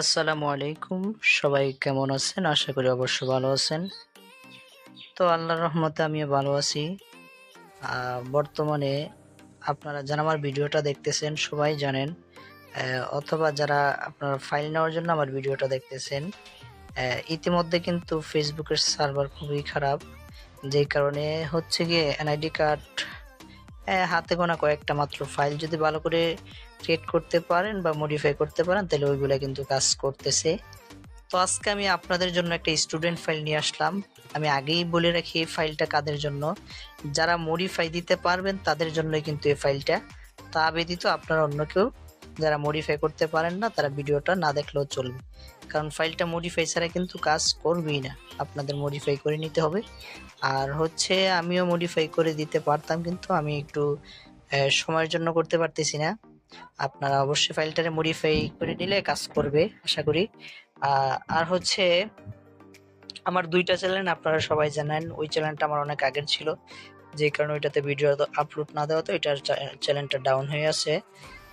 আসসালামু আলাইকুম। সবাই কেমন আছেন? আশা করি অবশ্য ভালো আছেন। তো আল্লাহর রহমতে আমিও ভালো আছি। বর্তমানে আপনারা যারা আমার ভিডিওটা দেখতেছেন, সবাই জানেন অথবা যারা আপনার ফাইল নেওয়ার জন্য আমার ভিডিওটা দেখতেছেন ইতিমধ্যে কিন্তু ফেসবুকের সার্ভার খুবই খারাপ। যেই কারণে হচ্ছে গিয়ে এনআইডি কার্ড হাতে গোনা কয়েকটা মাত্র ফাইল যদি ভালো করে ক্রিয়েট করতে পারেন বা মডিফাই করতে পারেন, তাহলে ওইগুলো কিন্তু কাজ করতেছে। তো আজকে আমি আপনাদের জন্য একটা স্টুডেন্ট ফাইল নিয়ে আসলাম। আমি আগেই বলে রাখি এই ফাইলটা কাদের জন্য। যারা মডিফাই দিতে পারবেন, তাদের জন্যই কিন্তু এই ফাইলটা তা ব্যতীত আপনারা অন্য কেউ যারা মডিফাই করতে পারেন না, তারা ভিডিওটা না দেখলেও চলবে। কারণ ফাইলটা মডিফাই ছাড়া কিন্তু কাজ করবেই না। আপনাদের মডিফাই করে নিতে হবে। আর হচ্ছে আমিও মডিফাই করে দিতে পারতাম, কিন্তু আমি একটু সময়ের জন্য করতে পারতেছি না। আপনারা অবশ্যই ফাইলটারে মডিফাই করে নিলে কাজ করবে, আশা করি। আর হচ্ছে আমার দুইটা চ্যানেল আপনারা সবাই জানেন, ওই চ্যানেলটা আমার অনেক আগের ছিল। যে কারণে ওইটাতে ভিডিও আপলোড না দেওয়া তো এটার চ্যানেলটা ডাউন হয়ে আছে।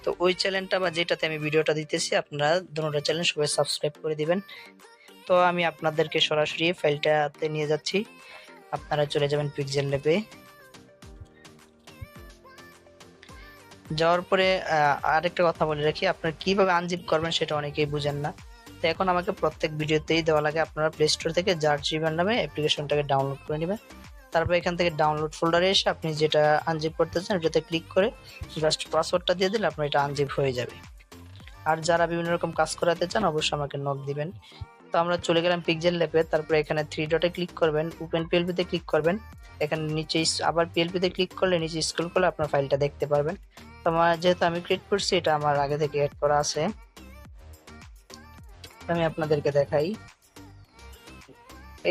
তো ওই চ্যানেলটা বা যেটাতে আমি ভিডিওটা দিতেছি, আপনারা দুটো চ্যানেল সবাই সাবস্ক্রাইব করে দিবেন। তো আমি আপনাদেরকে সরাসরি ফাইলটাতে নিয়ে যাচ্ছি। আপনারা চলে যাবেন পিক্সেল ল্যাবে যাওয়ার পরে আরেকটা কথা বলে রাখি, আপনারা কীভাবে আনজিপ করবেন সেটা অনেকেই বুঝেন না। তো এখন আমাকে প্রত্যেক ভিডিওতেই দেওয়া লাগে, আপনারা প্লে স্টোর থেকে জার জিবেন নামে অ্যাপ্লিকেশনটাকে ডাউনলোড করে নেবেন। তারপর এখান থেকে ডাউনলোড ফোল্ডারে এসে আপনি যেটা আনজিপ করতে চান ওটাতে ক্লিক করে জাস্ট পাসওয়ার্ডটা দিয়ে দিলে আপনার এটা আনজিপ হয়ে যাবে। আর যারা বিভিন্ন রকম কাজ করাতে চান অবশ্যই আমাকে নক দিবেন। তো আমরা চলে গেলাম পিক্সেল ল্যাবে তারপরে এখানে থ্রি ডটে ক্লিক করবেন ওপেন পিএলপিতে ক্লিক করবেন। এখানে নিচে আবার পিএলপিতে ক্লিক করলে নিচে স্ক্রল করলে আপনার ফাইলটা দেখতে পারবেন। তো আমার যেহেতু আমি ক্রিয়েট করছি, এটা আমার আগে থেকে অ্যাড করা আছে। আমি আপনাদেরকে দেখাই।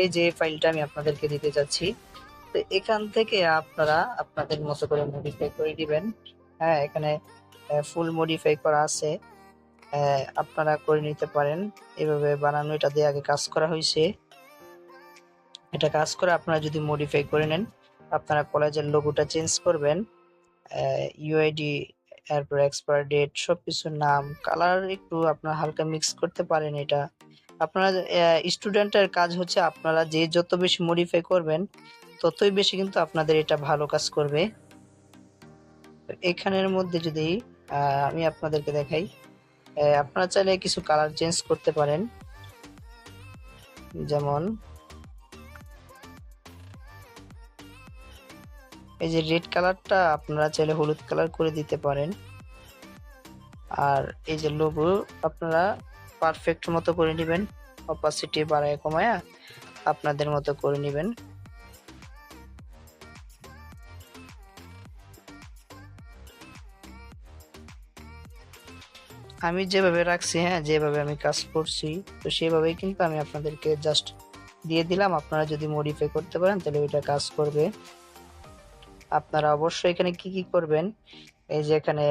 এই যে ফাইলটা আমি আপনাদেরকে দিতে যাচ্ছি। তো এখান থেকে আপনারা আপনাদের মতো করে মডিফাই করে দিবেন। হ্যাঁ এখানে ফুল মডিফাই করা আছে। আপনারা করে নিতে পারেন। এভাবে বানানো, এটা দিয়ে আগে কাজ করা হয়েছে। এটা কাজ করে আপনারা যদি মডিফাই করে নেন, আপনারা কলেজের লোগোটা চেঞ্জ করবেন। ইউআইডি এরপর এক্সপায়ার ডেট সব কিছুর নাম কালার একটু আপনারা হালকা মিক্স করতে পারেন এটা। আপনারা স্টুডেন্টের কাজ হচ্ছে আপনারা যে যত বেশি মডিফাই করবেন ততই বেশি কিন্তু আপনাদের এটা ভালো কাজ করবে। এখানের মধ্যে যদি আমি আপনাদেরকে দেখাই আপনারা চাইলে কিছু কালার চেঞ্জ করতে পারেন। যেমন, এই যে রেড কালারটা আপনারা চাইলে হলুদ কালার করে দিতে পারেন। আর এই যে লোগো আপনারা পারফেক্ট মতো করে নেবেন অপাসিটি বাড়ায় কমায়া আপনাদের মতো করে নেবেন। আমি যেভাবে রাখছি হ্যাঁ যেভাবে আমি কাজ করছি, তো সেভাবেই কিন্তু আমি আপনাদেরকে জাস্ট দিয়ে দিলাম। আপনারা যদি মডিফাই করতে পারেন, তাহলে ওইটা কাজ করবে। আপনারা অবশ্যই এখানে কি কি করবেন? এই যে এখানে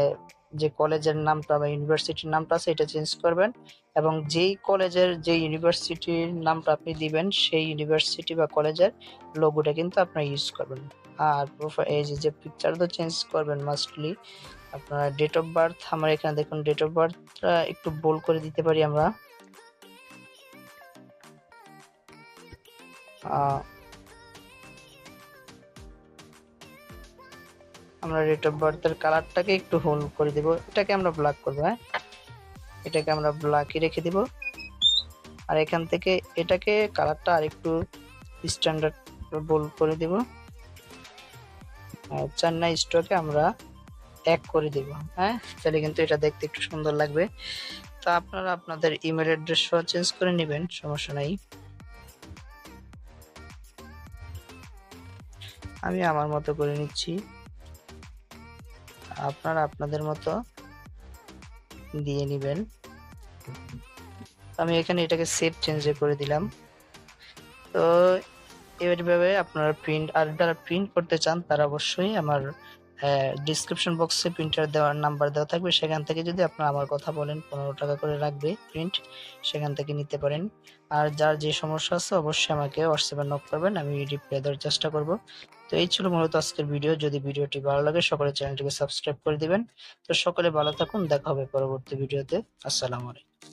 যে কলেজের নামটা বা ইউনিভার্সিটির নামটা আছে, এটা চেঞ্জ করবেন এবং যেই কলেজের যে ইউনিভার্সিটির নামটা আপনি দিবেন, সেই ইউনিভার্সিটি বা কলেজের লোগোটা কিন্তু আপনারা ইউজ করবেন। আর এই যে যে পিকচার তো চেঞ্জ করবেন মাস্টলি আপনার ডেট অফ বার্থ আমার এখানে দেখুন ডেট অফ বার্থটা একটু বোল করে দিতে পারি আমরা। আমরা ডেট অফ বার্থের কালারটাকে একটু হোল করে দিব। এটাকে আমরা ব্ল্যাক করব হ্যাঁ? এটাকে আমরা ব্ল্যাকই রেখে দিব। আর এখান থেকে এটাকে কালারটা আর একটু স্ট্যান্ডার্ড বোল করে দিব। চেন্নাই স্টকে আমরা এক করে দিব হ্যাঁ? তাহলে কিন্তু এটা দেখতে একটু সুন্দর লাগবে। তা আপনারা আপনাদের ইমেল অ্যাড্রেস চেঞ্জ করে নেবেন, সমস্যা নাই। আমি আমার মতো করে নিচ্ছি। আপনারা আপনাদের মতো দিয়ে নেবেন। আমি এখানে এটাকে সেভ চেঞ্জ করে দিলাম। তো এইভাবে আপনারা প্রিন্ট আর যারা প্রিন্ট করতে চান তারা অবশ্যই আমার ডিসক্রিপশন বক্সে প্রিন্টার দেওয়ার নাম্বার দেওয়া থাকবে। সেখান থেকে যদি আপনারা আমার কথা বলেন, পনেরো টাকা করে লাগবে প্রিন্ট সেখান থেকে নিতে পারেন। আর যার যে সমস্যা আছে, অবশ্যই আমাকে হোয়াটসঅ্যাপে নক করবেন, আমি রিপ্লাই দেওয়ার চেষ্টা করব। তো এই ছিল মূলত আজকের ভিডিও যদি ভিডিওটি ভালো লাগে, সকলে চ্যানেলটিকে সাবস্ক্রাইব করে দিবেন। তো সকলে ভালো থাকুন, দেখা হবে পরবর্তী ভিডিওতে আসসালামু আলাইকুম।